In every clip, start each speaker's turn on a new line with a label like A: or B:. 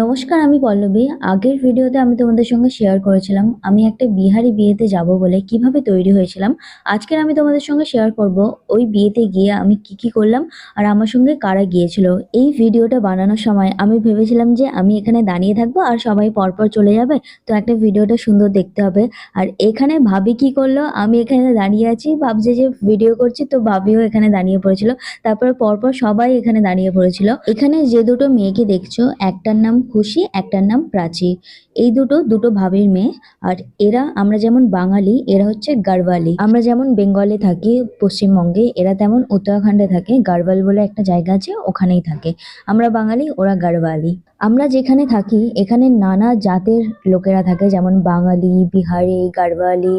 A: নমস্কার, আমি পল্লবী। আগের ভিডিওতে আমি তোমাদের সঙ্গে শেয়ার করেছিলাম, আমি একটা বিহারি বিয়েতে যাব বলে কীভাবে তৈরি হয়েছিলাম। আজকের আমি তোমাদের সঙ্গে শেয়ার করব, ওই বিয়েতে গিয়ে আমি কি কি করলাম আর আমার সঙ্গে কারা গিয়েছিল। এই ভিডিওটা বানানোর সময় আমি ভেবেছিলাম যে আমি এখানে দাঁড়িয়ে থাকব আর সবাই পরপর চলে যাবে, তো একটা ভিডিওটা সুন্দর দেখতে হবে। আর এখানে ভাবি কি করল, আমি এখানে দাঁড়িয়ে আছি, ভাবছে যে ভিডিও করছি, তো ভাবিও এখানে দাঁড়িয়ে পড়েছিল। তারপরে পরপর সবাই এখানে দাঁড়িয়ে পড়েছিল। এখানে যে দুটো মেয়েকে দেখছ, একটার নাম খুশি একটার নাম প্রাচী। এই দুটো দুটো ভাবির মেয়ে। আর এরা, আমরা যেমন বাঙালি, এরা হচ্ছে গাড়ওয়ালি আমরা যেমন বেঙ্গলে থাকি, পশ্চিমবঙ্গে, এরা তেমন উত্তরাখণ্ডে থাকে। গাড়ওয়াল বলে একটা জায়গা আছে, ওখানেই থাকে। আমরা বাঙালি, ওরা গাড়ওয়ালি আমরা যেখানে থাকি, এখানে নানা জাতের লোকেরা থাকে। যেমন বাঙালি, বিহারি গাড়ওয়ালি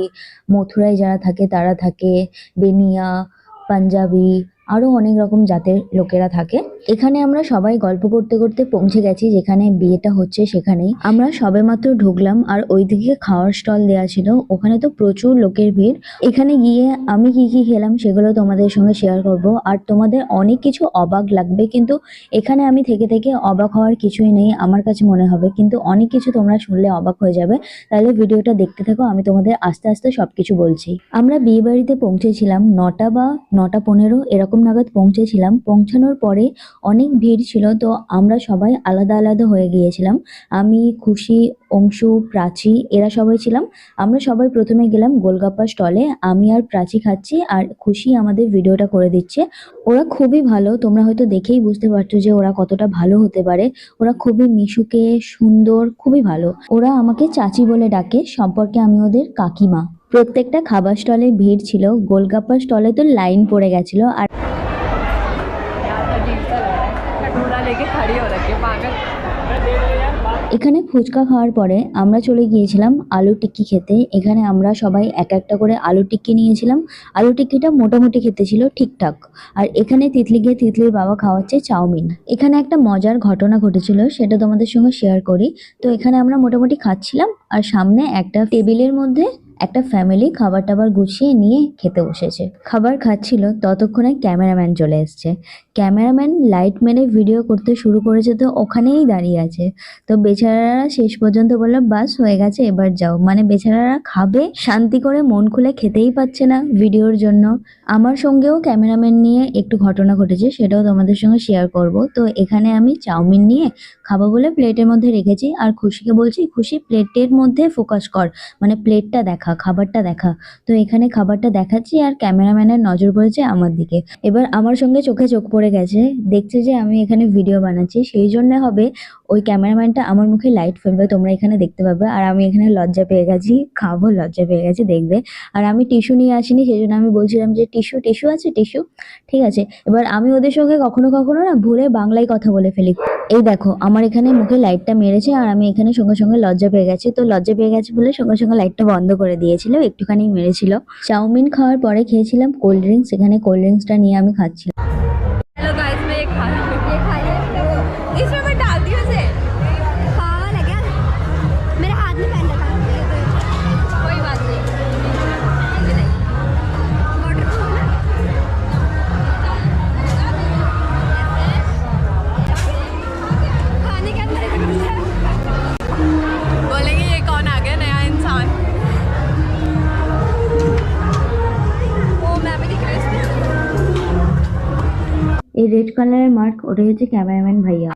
A: মথুরায় যারা থাকে, তারা থাকে। বেনিয়া, পাঞ্জাবি, আরও অনেক রকম জাতের লোকেরা থাকে। এখানে আমরা সবাই গল্প করতে করতে পৌঁছে গেছি, যেখানে বিয়েটা হচ্ছে সেখানেই। আমরা সবে মাত্র ঢুকলাম আর ওইদিকে খাওয়ার স্টল দেওয়া ছিল। ওখানে তো প্রচুর লোকের ভিড়। এখানে গিয়ে আমি কি কি খেলাম সেগুলো তোমাদের সঙ্গে শেয়ার করব। আর তোমাদের অনেক কিছু অবাক লাগবে, কিন্তু এখানে আমি থেকে থেকে অবাক হওয়ার কিছুই নেই, আমার কাছে মনে হবে। কিন্তু অনেক কিছু তোমরা শুনলে অবাক হয়ে যাবে। তাহলে ভিডিওটা দেখতে থাকো, আমি তোমাদের আস্তে আস্তে সব কিছু বলছি। আমরা বিয়ে বাড়িতে পৌঁছেছিলাম নটা বা নটা পনেরো, এরকম নাগাদ পৌঁছেছিলাম। পৌঁছানোর পরে অনেক ভিড় ছিল, তো আমরা সবাই আলাদা আলাদা হয়ে গিয়েছিলাম। আমি, খুশি, অংশু, প্রাচী, এরা সবাই ছিলাম। আমরা সবাই প্রথমে গেলাম গোলগাপ্পা স্টলে আমি আর প্রাচী খাচ্ছি আর খুশি আমাদের ভিডিওটা করে দিচ্ছে। ওরা খুবই ভালো, তোমরা হয়তো দেখেই বুঝতে পারছ যে ওরা কতটা ভালো হতে পারে। ওরা খুবই মিশুকে, সুন্দর, খুবই ভালো। ওরা আমাকে চাচি বলে ডাকে, সম্পর্কে আমি ওদের কাকিমা। প্রত্যেকটা খাবার স্টলে ভিড় ছিল। গোলগাপ্পা স্টলে তো লাইন পড়ে গেছিল আর
B: लेके खड़ी हो रखी है पागल
A: এখানে ফুচকা খাওয়ার পরে আমরা চলে গিয়েছিলাম আলু টিক্কি খেতে এখানে আমরা সবাই এক একটা করে আলু টিক্কি নিয়েছিলাম আলু টিক্কিটা মোটামুটি খেতে ছিল ঠিকঠাক আর এখানে তিতলি গিয়ে তিতলির বাবা খাওয়াচ্ছে চাউমিন এখানে একটা মজার ঘটনা ঘটেছিল সেটা তোমাদের সঙ্গে শেয়ার করি তো এখানে আমরা মোটামুটি খাচ্ছিলাম আর সামনে একটা টেবিলের মধ্যে একটা ফ্যামিলি খাবার টাবার গুছিয়ে নিয়ে খেতে বসেছে খাবার খাচ্ছিল ততক্ষণে ক্যামেরাম্যান চলে এসছে ক্যামেরাম্যান লাইট মেরে ভিডিও করতে শুরু করেছে, তো ওখানেই দাঁড়িয়ে আছে। তো বেচারারা শেষ পর্যন্ত বলল, বাস, হয়ে গেছে, এবার যাও। মানে বেচারারা খাবে, শান্তি করে মন খুলে খেতেই পাচ্ছে না ভিডিওর জন্য। আমার সঙ্গেও ক্যামেরাম্যান নিয়ে একটু ঘটনা ঘটেছে, সেটাও তোমাদের সঙ্গে শেয়ার করব। তো এখানে আমি চাউমিন নিয়ে খাব বলে প্লেটের মধ্যে রেখেছি, আর খুশিকে বলছি, খুশি প্লেটের মধ্যে ফোকাস কর। মানে প্লেটটা দেখা, খাবারটা দেখা। তো এখানে খাবারটা দেখাচ্ছি, আর ক্যামেরাম্যানের নজর পড়েছে আমার দিকে। এবার আমার সঙ্গে চোখে চোখ পড়ে গেছে, দেখছে যে আমি এখানে ভিডিও বানাচ্ছি, সেই জন্য হবে ওই ক্যামেরাম্যানটা আমার মুখে লাইট ফেলবে, তোমরা এখানে দেখতে পাবে। আর আমি এখানে লজ্জা পেয়ে গেছি, খাব, লজ্জা পেয়ে গেছি, দেখবে। আর আমি টিস্যু নিয়ে আসিনি, সেই জন্য আমি বলছিলাম যে টিস্যু টিস্যু আছে টিস্যু ঠিক আছে। এবার আমি ওদের সঙ্গে কখনো কখনো না ভুলে বাংলায় কথা বলে ফেলি। এই দেখো, আমার এখানে মুখে লাইটটা মেরেছে, আর আমি এখানে সঙ্গে সঙ্গে লজ্জা পেয়ে গেছি। তো লজ্জা পেয়ে গেছি বলে সঙ্গে সঙ্গে লাইটটা বন্ধ করে দিয়েছিল, একটুখানি মেরেছিল। চাউমিন খাওয়ার পরে খেয়েছিলাম কোল্ড ড্রিঙ্কস এখানে কোল্ড ড্রিঙ্কসটা নিয়ে আমি খাচ্ছিলাম। রেড কালারের মার্ক ওটা হচ্ছে ক্যামেরাম্যান ভাইয়া।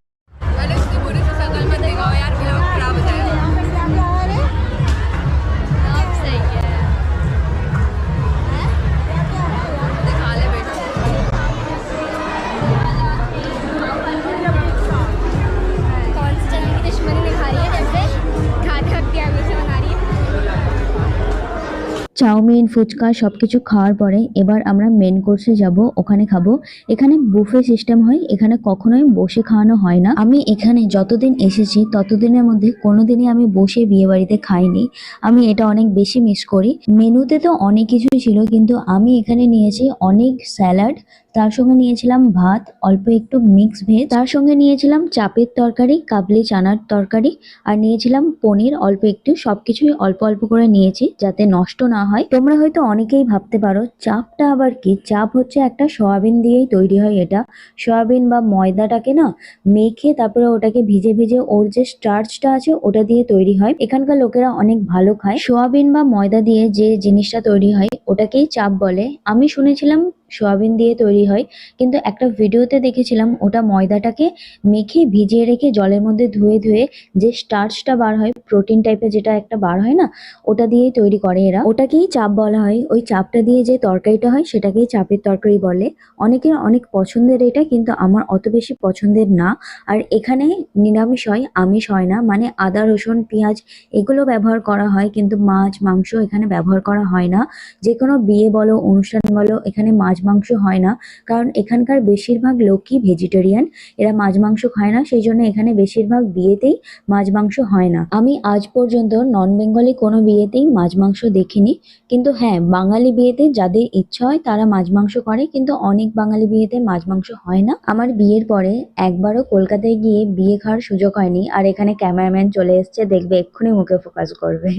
A: চাউমিন, ফুচকা সব কিছু খাওয়ার পরে এবার আমরা মেন কোর্সে যাব, ওখানে খাব। এখানে বুফে সিস্টেম হয়, এখানে কখনোই বসে খাওয়ানো হয় না। আমি এখানে যতদিন এসেছি, ততদিনের মধ্যে কোনোদিনই আমি বসে বিয়ে বাড়িতে খাইনি। আমি এটা অনেক বেশি মিস করি। মেনুতে তো অনেক কিছুই ছিল, কিন্তু আমি এখানে নিয়েছি অনেক স্যালাড তার সঙ্গে নিয়েছিলাম ভাত, অল্প একটু মিক্স ভেজ তার সঙ্গে নিয়েছিলাম চাপের তরকারি, কাবলি চানার তরকারি, আর নিয়েছিলাম পনির, অল্প একটু, সবকিছুই অল্প অল্প করে নিয়েছি যাতে নষ্ট না হয়। তোমরা হয়তো অনেকেই ভাবতে পারো, চাপটা আবার কি? চাপ হচ্ছে একটা সয়াবিন দিয়েই তৈরি হয় এটা। সয়াবিন বা ময়দাটাকে না মেখে তারপরে ওটাকে ভিজে ভিজে ওর যে স্টার্চটা আছে ওটা দিয়ে তৈরি হয়। এখানকার লোকেরা অনেক ভালো খায়। সোয়াবিন বা ময়দা দিয়ে যে জিনিসটা তৈরি হয় ওটাকেই চাপ বলে। আমি শুনেছিলাম সোয়াবিন দিয়ে তৈরি হয়, কিন্তু একটা ভিডিওতে দেখেছিলাম ওটা ময়দাটাকে মেখে ভিজিয়ে রেখে জলের মধ্যে ধুয়ে ধুয়ে যে স্টার্চটা বার হয় প্রোটিন টাইপের যেটা একটা বার হয় না, ওটা দিয়েই তৈরি করে এরা। ওটাকেই চাপ বলা হয়। ওই চাপটা দিয়ে যে তরকারিটা হয়, সেটাকেই চাপের তরকারি বলে। অনেকের অনেক পছন্দের এটা, কিন্তু আমার অত বেশি পছন্দের না। আর এখানে নিরামিষ হয়, আমিষ হয় না। মানে আদা, রসুন, পেঁয়াজ এগুলো ব্যবহার করা হয়, কিন্তু মাছ, মাংস এখানে ব্যবহার করা হয় না। যে কোনো বিয়ে বলো, অনুষ্ঠান বলো, এখানে মাছ মাংস হয় না। কারণ এখানকার বেশিরভাগ লোকই ভেজিটেরিয়ান এরা মাছ মাংস খায় না, সেই জন্য এখানে বেশিরভাগ বিয়েতেই মাছ মাংস হয় না। আমি আজ পর্যন্ত নন বেঙ্গলি কোনো বিয়েতেই মাছ মাংস দেখিনি, কিন্তু হ্যাঁ বাঙালি বিয়েতে যাদের ইচ্ছা হয় তারা মাছ মাংস করে, কিন্তু অনেক বাঙালি বিয়েতে মাছ মাংস হয় না। আমার বিয়ের পরে একবারও কলকাতায় গিয়ে বিয়ে খাওয়ার সুযোগ হয়নি, আর এখানে ক্যামেরাম্যান চলে এসছে, দেখবে এক্ষুনি মুখে ফোকাস করবে।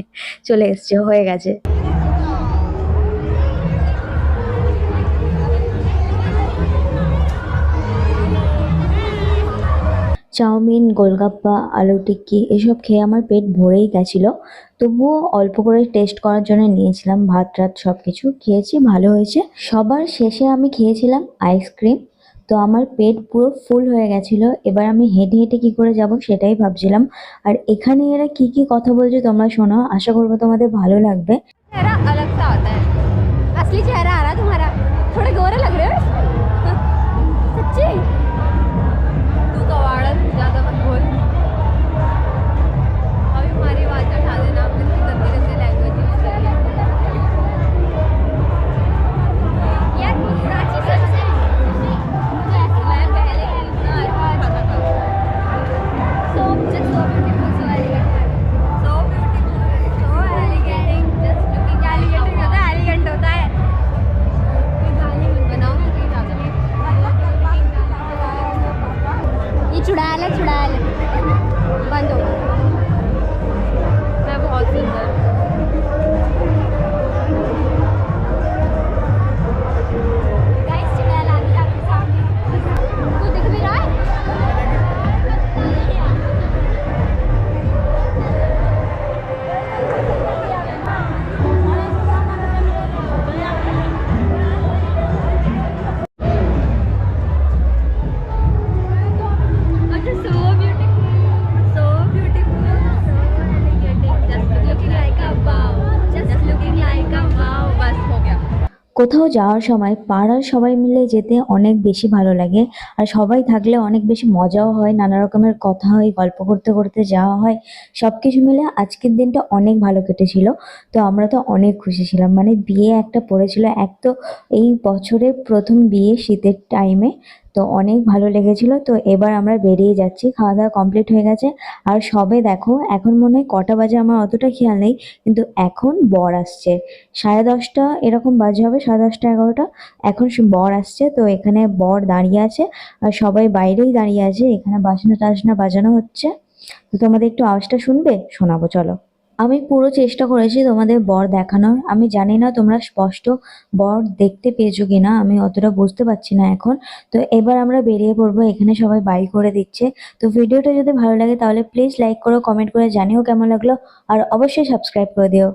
A: চলে এসছে, হয়ে গেছে। চাউমিন, গোলগাপ্পা, আলু টিক্কি এসব খেয়ে আমার পেট ভরেই গেছিল। তবুও অল্প করে টেস্ট করার জন্য নিয়েছিলাম ভাত, রাত সব কিছু খেয়েছি, ভালো হয়েছে। সবার শেষে আমি খেয়েছিলাম আইসক্রিম তো আমার পেট পুরো ফুল হয়ে গেছিল। এবার আমি হেঁটে হেঁটে কি করে যাব সেটাই ভাবছিলাম। আর এখানে এরা কি কি কথা বলছে তোমরা শোনো, আশা করব তোমাদের ভালো লাগবে।
B: আলাদা
A: কোথাও যাওয়ার সময় পাড়ার সবাই মিলে যেতে অনেক বেশি ভালো লাগে। আর সবাই থাকলে অনেক বেশি মজাও হয়, নানা রকমের কথা হয়, গল্প করতে করতে যাওয়া হয় সব কিছু মিলে আজকের দিনটা অনেক ভালো কেটেছিল। তো আমরা তো অনেক খুশি ছিলাম। মানে বিয়ে একটা পড়েছিল, এক তো এই বছরের প্রথম বিয়ে শীতের টাইমে তো অনেক ভালো লেগেছিল। তো এবার আমরা বেরিয়ে যাচ্ছি। খাওয়া দাওয়া কমপ্লিট হয়ে গেছে। আর সবে দেখো, এখন মনে হয় কটা বাজে আমার অতটা খেয়াল নেই, কিন্তু এখন বর আসছে। সাড়ে দশটা এরকম বাজে হবে, সাড়ে দশটা এগারোটা। এখন বর আসছে, তো এখানে বর দাঁড়িয়ে আছে। আর সবাই বাইরেই দাঁড়িয়ে আছে, এখানে বাসনা টাসনা বাজানো হচ্ছে। তো তোমাদের একটু আওয়াজটা শুনবে? শোনাবো, চলো। আমি পুরো চেষ্টা করেছি তোমাদের বর দেখানোর। আমি জানি না তোমরা স্পষ্ট বর দেখতে পেয়েছ কিনা, আমি অতটা বুঝতে পারছি না এখন। তো এবার আমরা বেরিয়ে পড়ব, এখানে সবাই বাই করে দিচ্ছে। তো ভিডিওটা যদি ভালো লাগে তাহলে প্লিজ লাইক করো কমেন্ট করে জানিও কেমন লাগল। আর অবশ্যই সাবস্ক্রাইব করে দিও।